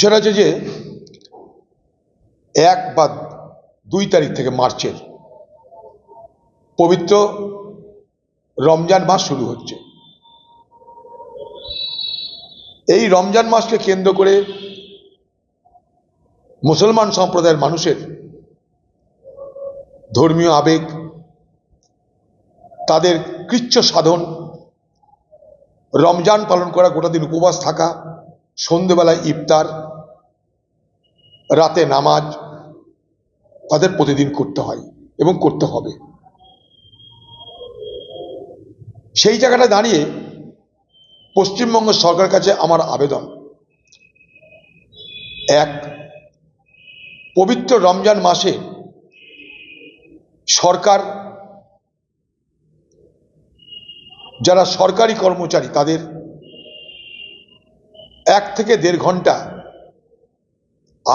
বিষয়টা হচ্ছে যে, এক বা দুই তারিখ থেকে মার্চের পবিত্র রমজান মাস শুরু হচ্ছে। এই রমজান মাসকে কেন্দ্র করে মুসলমান সম্প্রদায়ের মানুষের ধর্মীয় আবেগ, তাদের কৃচ্ছ সাধন, রমজান পালন করা গোটা দিন উপবাস থাকা, সন্ধেবেলায় ইফতার রাতে নামাজ তাদের প্রতিদিন করতে হয় এবং করতে হবে। সেই জায়গাটা দাঁড়িয়ে পশ্চিমবঙ্গ সরকারের কাছে আমার আবেদন। এক, পবিত্র রমজান মাসে সরকার যারা সরকারি কর্মচারী তাদের এক থেকে দেড় ঘণ্টা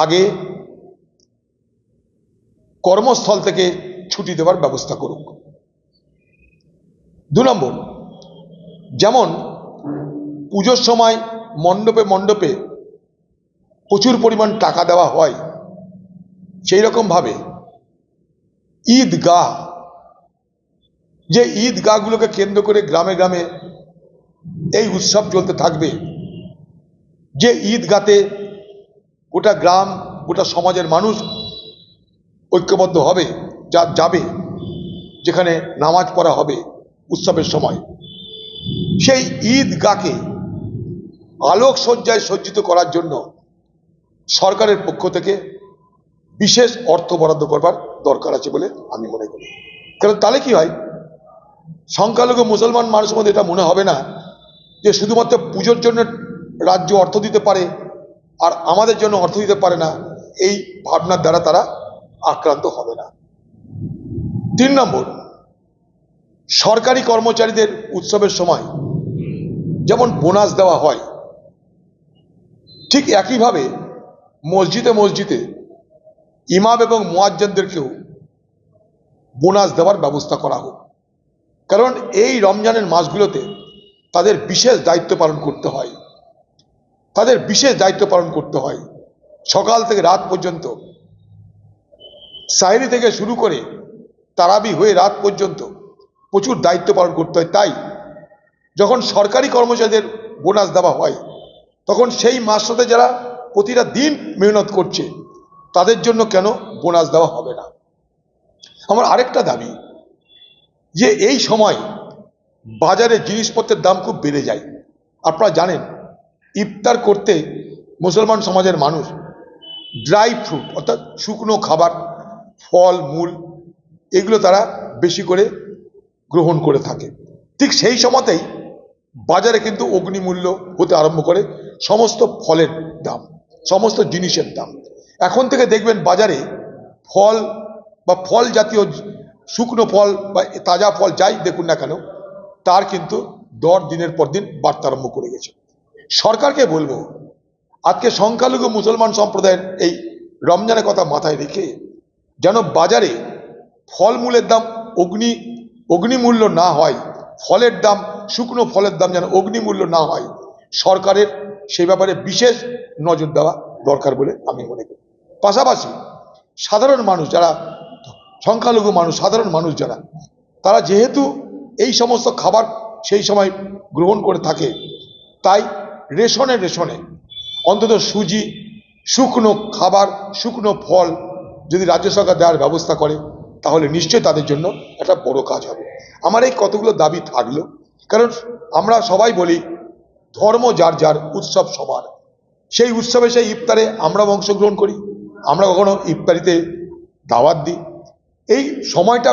আগে কর্মস্থল থেকে ছুটি দেওয়ার ব্যবস্থা করুক। দু নম্বর, যেমন পুজোর সময় মণ্ডপে মণ্ডপে প্রচুর পরিমাণ টাকা দেওয়া হয়, সেই রকমভাবে ঈদগাহ, যে ঈদগাহগুলোকে কেন্দ্র করে গ্রামে গ্রামে এই উৎসব চলতে থাকবে, যে ঈদগাতে গোটা গ্রাম, গোটা সমাজের মানুষ ঐক্যবদ্ধ হবে, যা যাবে, যেখানে নামাজ পড়া হবে উৎসবের সময়। সেই ঈদগাকে আলোকসজ্জায় সজ্জিত করার জন্য সরকারের পক্ষ থেকে বিশেষ অর্থ বরাদ্দ করবার দরকার আছে বলে আমি মনে করি। কারণ তাহলে কি হয়? সংখ্যালঘু মুসলমান মানুষের মধ্যে এটা মনে হবে না যে শুধুমাত্র পুজোর জন্য রাজ্য অর্থ দিতে পারে আর আমাদের জন্য অর্থ দিতে পারে না, এই ভাবনার দ্বারা তারা আক্রান্ত হবে না। তিন নম্বর, সরকারি কর্মচারীদের উৎসবের সময় যেমন বোনাস দেওয়া হয়, ঠিক একইভাবে মসজিদে মসজিদে ইমাম এবং মোয়াজ্জেনদেরকেও বোনাস দেওয়ার ব্যবস্থা করা হোক। কারণ এই রমজানের মাসগুলোতে তাদের বিশেষ দায়িত্ব পালন করতে হয়। তাদের বিশেষ দায়িত্ব পালন করতে হয়। সকাল থেকে রাত পর্যন্ত। সাহেরি থেকে শুরু করে তারাবি হয়ে রাত পর্যন্ত প্রচুর দায়িত্ব পালন করতে হয়। তাই যখন সরকারি কর্মচারীদের বোনাস দেওয়া হয়, তখন সেই মাসটাতে যারা প্রতিটা দিন মেহনত করছে, তাদের জন্য কেন বোনাস দেওয়া হবে না? আমার আরেকটা দাবি যে এই সময় বাজারে জিনিসপত্রের দাম খুব বেড়ে যায়। আপনারা জানেন ইফতার করতে মুসলমান সমাজের মানুষ ড্রাই ফ্রুট, অর্থাৎ শুকনো খাবার, ফল, মূল, এগুলো তারা বেশি করে গ্রহণ করে থাকে। ঠিক সেই সময়তেই বাজারে কিন্তু অগ্নিমূল্য হতে আরম্ভ করে সমস্ত ফলের দাম, সমস্ত জিনিসের দাম। এখন থেকে দেখবেন বাজারে ফল বা ফল জাতীয় শুকনো ফল বা তাজা ফল যাই দেখুন না কেন, তার কিন্তু দর দিনের পর দিন বাড়তে আরম্ভ করে গেছে। সরকারকে বলব, আজকে সংখ্যালঘু মুসলমান সম্প্রদায়ের এই রমজানের কথা মাথায় রেখে যেন বাজারে ফলমূলের দাম অগ্নি, অগ্নিমূল্য না হয়, ফলের দাম, শুকনো ফলের দাম যেন অগ্নিমূল্য না হয়, সরকারের সেই ব্যাপারে বিশেষ নজর দেওয়া দরকার বলে আমি মনে করি। পাশাপাশি সাধারণ মানুষ যারা, সংখ্যালঘু মানুষ, সাধারণ মানুষ যারা, তারা যেহেতু এই সমস্ত খাবার সেই সময় গ্রহণ করে থাকে, তাই রেশনে রেশনে, অন্তত সুজি, শুকনো খাবার, শুকনো ফল যদি রাজ্য সরকার দেওয়ার ব্যবস্থা করে, তাহলে নিশ্চয়ই তাদের জন্য একটা বড় কাজ হবে। আমার এই কতগুলো দাবি থাকল, কারণ আমরা সবাই বলি, ধর্ম যার যার উৎসব সবার। সেই উৎসবে সেই ইফতারে আমরাও অংশগ্রহণ করি, আমরা কখনো ইফতারিতে দাওয়াত দিই। এই সময়টা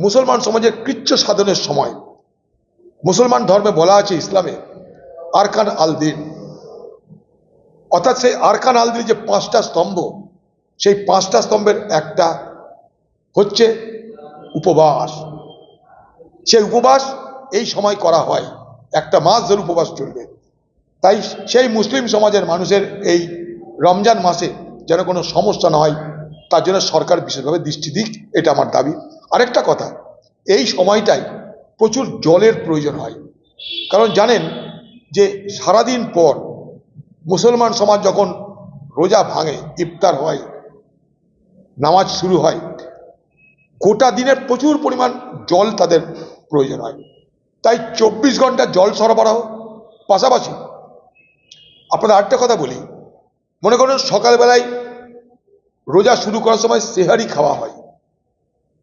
মুসলমান সমাজের কৃচ্ছ সাধনের সময়। মুসলমান ধর্মে বলা আছে ইসলামে আরকান আল দিন অর্থাৎ সেই আরকান আল দিন যে পাঁচটা স্তম্ভ, সেই পাঁচটা স্তম্ভের একটা হচ্ছে উপবাস। সেই উপবাস এই সময় করা হয়। একটা মাস ধরে উপবাস চলবে। তাই সেই মুসলিম সমাজের মানুষের এই রমজান মাসে যেন কোনো সমস্যা না হয়, তার জন্য সরকার বিশেষভাবে দৃষ্টি দিক, এটা আমার দাবি। আরেকটা কথা, এই সময়টাই প্রচুর জলের প্রয়োজন হয়। কারণ জানেন যে সারাদিন পর মুসলমান সমাজ যখন রোজা ভাঙে, ইফতার হয়, নামাজ শুরু হয়, গোটা দিনের প্রচুর পরিমাণ জল তাদের প্রয়োজন হয়। তাই চব্বিশ ঘণ্টা জল সরবরাহ পাশাপাশি আপনাদের আরেকটা কথা বলি। মনে করেন সকালবেলায় রোজা শুরু করার সময় সেহারি খাওয়া হয়।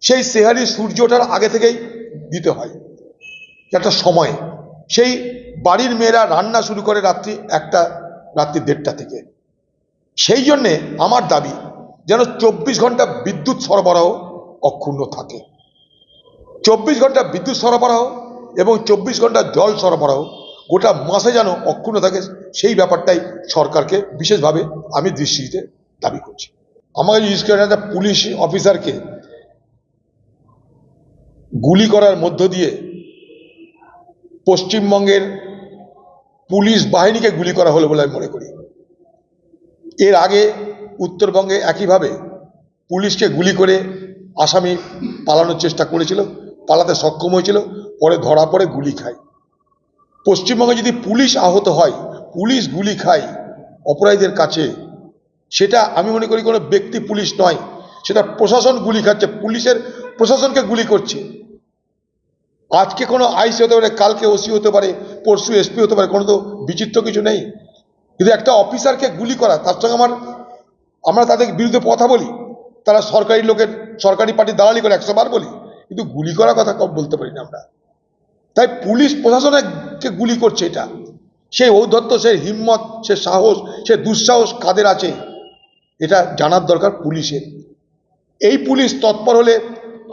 সেই সেহারি সূর্য ওঠার আগে থেকেই দিতে হয়। একটা সময়। সেই বাড়ির মেয়েরা রান্না শুরু করে রাত্রি একটা, রাত্রি দেড়টা থেকে। সেই জন্যে আমার দাবি যেন চব্বিশ ঘণ্টা বিদ্যুৎ সরবরাহ অক্ষুণ্ণ থাকে। চব্বিশ ঘণ্টা বিদ্যুৎ সরবরাহ এবং চব্বিশ ঘণ্টা জল সরবরাহ গোটা মাসে যেন অক্ষুণ্ণ থাকে, সেই ব্যাপারটাই সরকারকে বিশেষভাবে আমি দৃষ্টিতে দাবি করছি। আমাকে জিজ্ঞেস করেন একটা পুলিশ অফিসারকে গুলি করার মধ্য দিয়ে পশ্চিমবঙ্গের পুলিশ বাহিনীকে গুলি করা হলো বলে আমি মনে করি। এর আগে উত্তরবঙ্গে একইভাবে পুলিশকে গুলি করে আসামি পালানোর চেষ্টা করেছিল, পালাতে সক্ষম হয়েছিল, পরে ধরা পড়ে গুলি খায়। পশ্চিমবঙ্গে যদি পুলিশ আহত হয়, পুলিশ গুলি খায় অপরাধীদের কাছে, সেটা আমি মনে করি কোনো ব্যক্তি পুলিশ নয়, সেটা প্রশাসন গুলি খাচ্ছে, পুলিশের প্রশাসনকে গুলি করছে। আজকে কোনো আইসি হতে পারে, কালকে ওসি হতে পারে, পরশু এসপি হতে পারে, কোনো তো বিচিত্র কিছু নেই। কিন্তু একটা অফিসারকে গুলি করা, তার সঙ্গে আমার, আমরা তাদের বিরুদ্ধে কথা বলি, তারা সরকারি লোকের, সরকারি পার্টির দালালি করে একশো বার বলি, কিন্তু গুলি করার কথা কম বলতে পারি না আমরা। তাই পুলিশ প্রশাসনকে গুলি করছে এটা? সেই ঔদ্ধত্য, সে হিম্মত, সে সাহস, সে দুঃসাহস কাদের আছে? এটা জানার দরকার পুলিশের। এই পুলিশ তৎপর হলে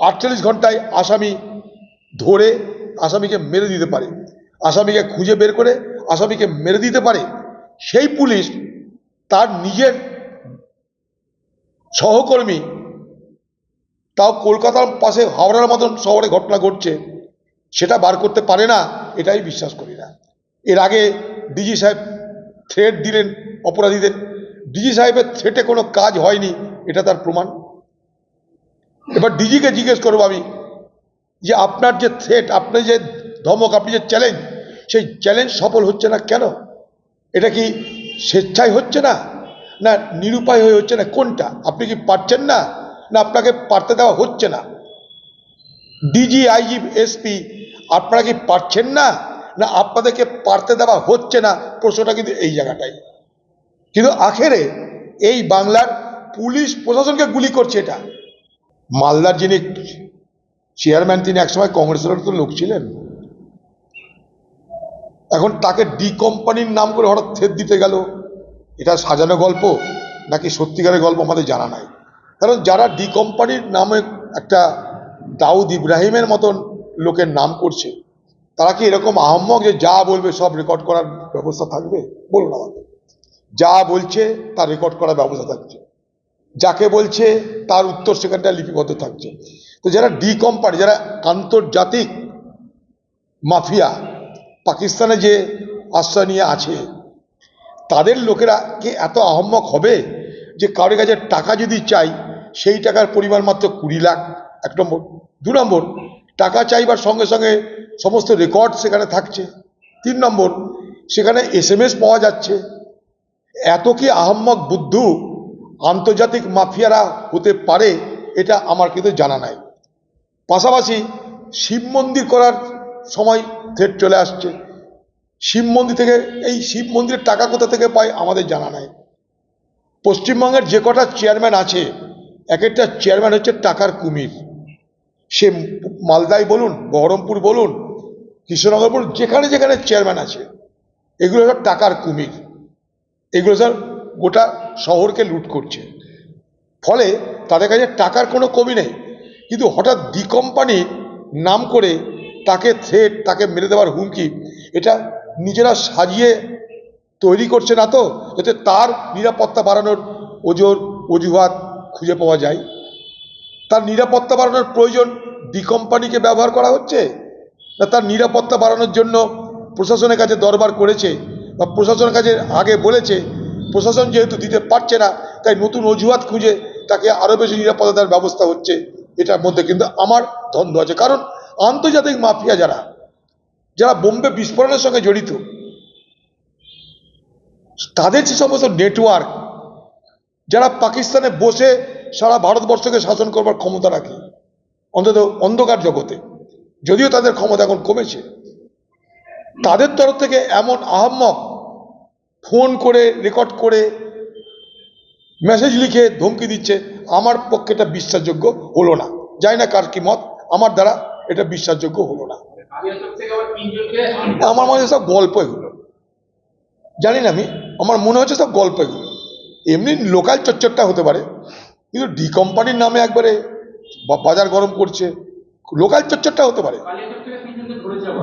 আটচল্লিশ ঘন্টায় আসামি ধরে আসামিকে মেরে দিতে পারে, আসামিকে খুঁজে বের করে আসামিকে মেরে দিতে পারে, সেই পুলিশ তার নিজের সহকর্মী তাও কলকাতার পাশে হাওড়ার মতন শহরে ঘটনা ঘটছে, সেটা বার করতে পারে না, এটাই বিশ্বাস করি না। এর আগে ডিজি সাহেব থ্রেট দিলেন অপরাধীদের, ডিজি সাহেবের থ্রেটে কোনো কাজ হয়নি, এটা তার প্রমাণ। এবার ডিজিকে জিজ্ঞেস করব আমি যে আপনার যে থ্রেট আপনার যে ধমক, আপনি যে চ্যালেঞ্জ সেই চ্যালেঞ্জ সফল হচ্ছে না কেন? এটা কি স্বেচ্ছায় হচ্ছে না? না নিরুপায় হয়ে হচ্ছে না? কোনটা? আপনি কি পারছেন না? না আপনাকে পারতে দেওয়া হচ্ছে না? ডিজি আইজি এসপি আপনারা কি পারছেন না? না আপনাদেরকে পারতে দেওয়া হচ্ছে না? প্রশ্নটা কিন্তু এই জায়গাটাই। কিন্তু আখেরে এই বাংলার পুলিশ প্রশাসনকে গুলি করছে এটা। মালদার যিনি চেয়ারম্যান তিনি একসময় কংগ্রেসের তো লোক ছিলেন। এখন তাকে ডি কোম্পানির নাম করে হঠাৎ থেত দিতে গেল। এটা সাজানো গল্প নাকি সত্যিকারের গল্প আমাদের জানা নাই। কারণ যারা ডি কোম্পানির নামে একটা দাউদ ইব্রাহিমের মতন লোকের নাম করছে, তারা কি এরকম আহম্মক যে যা বলবে সব রেকর্ড করার ব্যবস্থা থাকবে? বলুন আমাকে। যা বলছে তার রেকর্ড করার ব্যবস্থা থাকছে। যাকে বলছে তার উত্তর সেখানটা লিপিবদ্ধ থাকছে। তো যারা ডি কোম্পানি, যারা আন্তর্জাতিক মাফিয়া, পাকিস্তানে যে আশ্রয় নিয়ে আছে, তাদের লোকেরা কি এত আহম্মক হবে যে কারোর কাছে টাকা যদি চাই, সেই টাকার পরিমাণ মাত্র কুড়ি লাখ, এক নম্বর। দু নম্বর, টাকা চাইবার সঙ্গে সঙ্গে সমস্ত রেকর্ড সেখানে থাকছে। তিন নম্বর, সেখানে এস পাওয়া যাচ্ছে। এত কি আহম্মক বুদ্ধু আন্তর্জাতিক মাফিয়ারা হতে পারে, এটা আমার কিন্তু জানা নাই। পাশাপাশি শিব মন্দির করার সময় থ্রেট চলে আসছে। শিব মন্দির থেকে, এই শিব মন্দিরের টাকা কোথা থেকে পায় আমাদের জানা নাই। পশ্চিমবঙ্গের যে কটা চেয়ারম্যান আছে এক একটা চেয়ারম্যান হচ্ছে টাকার কুমির। সে মালদায় বলুন, বহরমপুর বলুন, কৃষ্ণনগর বলুন, যেখানে যেখানে চেয়ারম্যান আছে, এগুলো সব টাকার কুমির। এগুলো সব গোটা শহরকে লুট করছে। ফলে তাদের কাছে টাকার কোনো কমি নেই। কিন্তু হঠাৎ ডি কোম্পানি নাম করে তাকে থ্রেট তাকে মেরে দেওয়ার হুমকি, এটা নিজেরা সাজিয়ে তৈরি করছে না তো? যাতে তার নিরাপত্তা বাড়ানোর ওজোর, অজুহাত খুঁজে পাওয়া যায়। তার নিরাপত্তা বাড়ানোর প্রয়োজন ডি কোম্পানিকে ব্যবহার করা হচ্ছে? না তার নিরাপত্তা বাড়ানোর জন্য প্রশাসনের কাছে দরবার করেছে? বা প্রশাসনের কাছে আগে বলেছে, প্রশাসন যেহেতু দিতে পারছে না, তাই নতুন অজুহাত খুঁজে তাকে আরও বেশি নিরাপত্তা দেওয়ার ব্যবস্থা হচ্ছে। এটার মধ্যে কিন্তু আমার দ্বন্দ্ব আছে। কারণ আন্তর্জাতিক মাফিয়া যারা যারা বোম্বে বিস্ফোরণের সঙ্গে জড়িত, তাদের যে সমস্ত নেটওয়ার্ক, যারা পাকিস্তানে বসে সারা ভারতবর্ষকে শাসন করবার ক্ষমতা রাখে, অন্তত অন্ধকার জগতে, যদিও তাদের ক্ষমতা এখন কমেছে, তাদের তরফ থেকে এমন আহাম্মক ফোন করে, রেকর্ড করে, মেসেজ লিখে ধমকি দিচ্ছে আমার পক্ষে এটা বিশ্বাসযোগ্য হলো না। জানি না কার কি মত, আমার দ্বারা এটা বিশ্বাসযোগ্য হলো না। আমার মনে সব গল্প এগুলো জানি না আমি, আমার মনে হচ্ছে সব গল্প এগুলো এমনি লোকাল চচ্চরটা হতে পারে, কিন্তু ডি কোম্পানির নামে একবারে বাজার গরম করছে, লোকাল চচ্চরটা হতে পারে।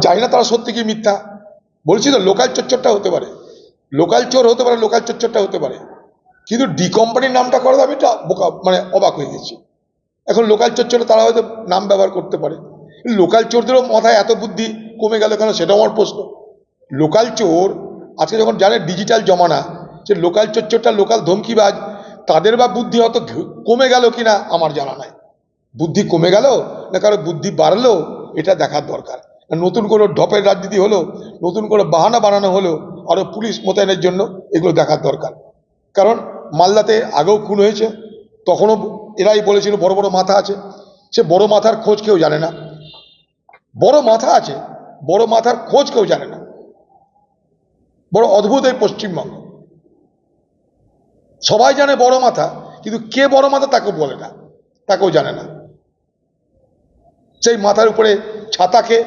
জানি না তারা সত্যি কি মিথ্যা, বলছি তো লোকাল চচ্চরটা হতে পারে। লোকাল চোর হতে পারে, লোকাল চচ্চরটা হতে পারে। কিন্তু ডি কোম্পানির নামটা করে আমি এটা বোকা মানে অবাক হয়ে গেছি। এখন লোকাল চোর চলে তারা হয়তো নাম ব্যবহার করতে পারে। লোকাল চোরদেরও মাথায় এত বুদ্ধি কমে গেল কেন সেটাও আমার প্রশ্ন। লোকাল চোর আজকে যখন জানে ডিজিটাল জমানা, যে লোকাল চোর চোরটা লোকাল ধমকিবাজ, তাদের বা বুদ্ধি অত কমে গেল কি না আমার জানা নাই। বুদ্ধি কমে গেল না কারও বুদ্ধি বাড়লো, এটা দেখার দরকার। নতুন করে ঢপের রাজনীতি হলো, নতুন করে বাহানা বানানো হলো আরও পুলিশ মোতায়েনের জন্য এগুলো দেখার দরকার। কারণ মালদাতে আগেও খুন হয়েছে, তখনও এরাই বলেছিল বড় বড় মাথা আছে, সে বড় মাথার খোঁজ কেউ জানে না। বড় মাথা আছে, বড় মাথার খোঁজ কেউ জানে না। বড় অদ্ভুত এই পশ্চিমবঙ্গ। সবাই জানে বড় মাথা, কিন্তু কে বড় মাথা তাকেও বলে না, তাকেও জানে না। সেই মাথার উপরে ছাতাকে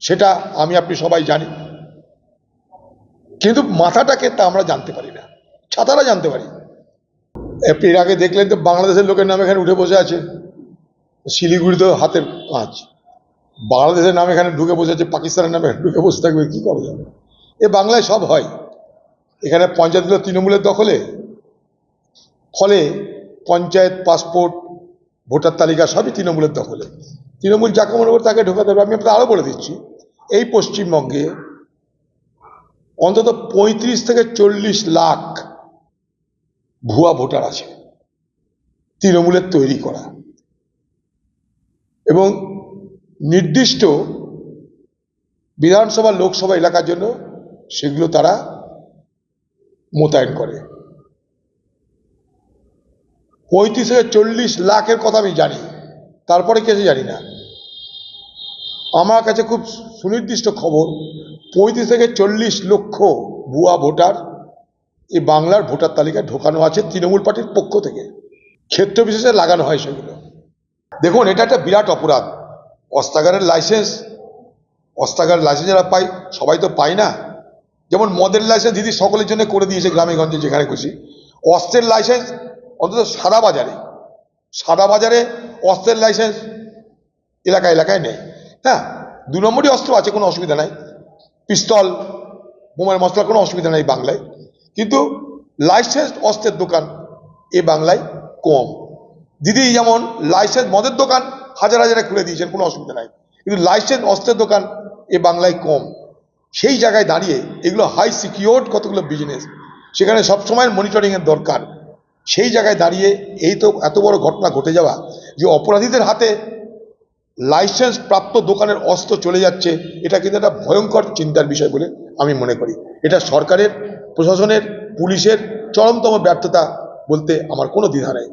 সেটা আমি, আপনি সবাই জানি। কিন্তু মাথাটাকে তা আমরা জানতে পারি না ছাতাটা জানতে পারি। এর আগে দেখলেন তো বাংলাদেশের লোকের নাম এখানে উঠে বসে আছে। শিলিগুড়িতে হাতের কাজ। বাংলাদেশের নাম এখানে ঢুকে বসে আছে, পাকিস্তানের নামে ঢুকে বসে থাকবে, কি করা যাবে? এ বাংলায় সব হয়। এখানে পঞ্চায়েতগুলো তৃণমূলের দখলে। ফলে পঞ্চায়েত, পাসপোর্ট, ভোটার তালিকা সবই তৃণমূলের দখলে। তৃণমূল যাকে মনে করে তাকে ঢোকাতে হবে আমি আপনাকে আরও বলে দিচ্ছি, এই পশ্চিমবঙ্গে অন্তত পঁয়ত্রিশ থেকে চল্লিশ লাখ ভুয়া ভোটার আছে। তৃণমূলের তৈরি করা। এবং নির্দিষ্ট বিধানসভা, লোকসভা এলাকার জন্য সেগুলো তারা মোতায়েন করে। পঁয়ত্রিশ থেকে চল্লিশ লাখের কথা আমি জানি। তারপরে কিছু জানি না। আমার কাছে খুব সুনির্দিষ্ট খবর, পঁয়ত্রিশ থেকে চল্লিশ লক্ষ ভুয়া ভোটার এই বাংলার ভোটার তালিকায় ঢোকানো আছে তৃণমূল পার্টির পক্ষ থেকে। ক্ষেত্র বিশেষে লাগানো হয় সেগুলো। দেখুন, এটা একটা বিরাট অপরাধ। অস্ত্রাগারের লাইসেন্স অস্ত্রাগারের লাইসেন্স যারা পাই সবাই তো পায় না। যেমন মদের লাইসেন্স দিদি সকলের জন্য করে দিয়েছে গ্রামে গঞ্জে যেখানে খুশি। অস্ত্রের লাইসেন্স অন্তত সাদা বাজারে। সাদা বাজারে অস্ত্রের লাইসেন্স এলাকা এলাকায় নেই। হ্যাঁ দু নম্বরই অস্ত্র আছে, কোনো অসুবিধা নাই। পিস্তল, বোমার মশলার কোনো অসুবিধা নাই বাংলায়। কিন্তু লাইসেন্স অস্ত্রের দোকান এ বাংলায় কম। দিদি, যেমন লাইসেন্স মদের দোকান হাজার হাজারে খুলে দিয়েছেন, কোনো অসুবিধা নাই। কিন্তু লাইসেন্স অস্ত্রের দোকান এ বাংলায় কম। সেই জায়গায় দাঁড়িয়ে এগুলো হাই সিকিউরড কতগুলো বিজনেস সেখানে সবসময় মনিটরিংয়ের দরকার। সেই জায়গায় দাঁড়িয়ে এই তো এত বড় ঘটনা ঘটে যাওয়া যে অপরাধীদের হাতে লাইসেন্স প্রাপ্ত দোকানের অস্ত্র চলে যাচ্ছে, এটা কিন্তু একটা ভয়ঙ্কর চিন্তার বিষয় বলে আমি মনে করি। এটা সরকারের, প্রশাসনের, পুলিশের চরমতম ব্যর্থতা বলতে আমার কোনো দ্বিধা নেই।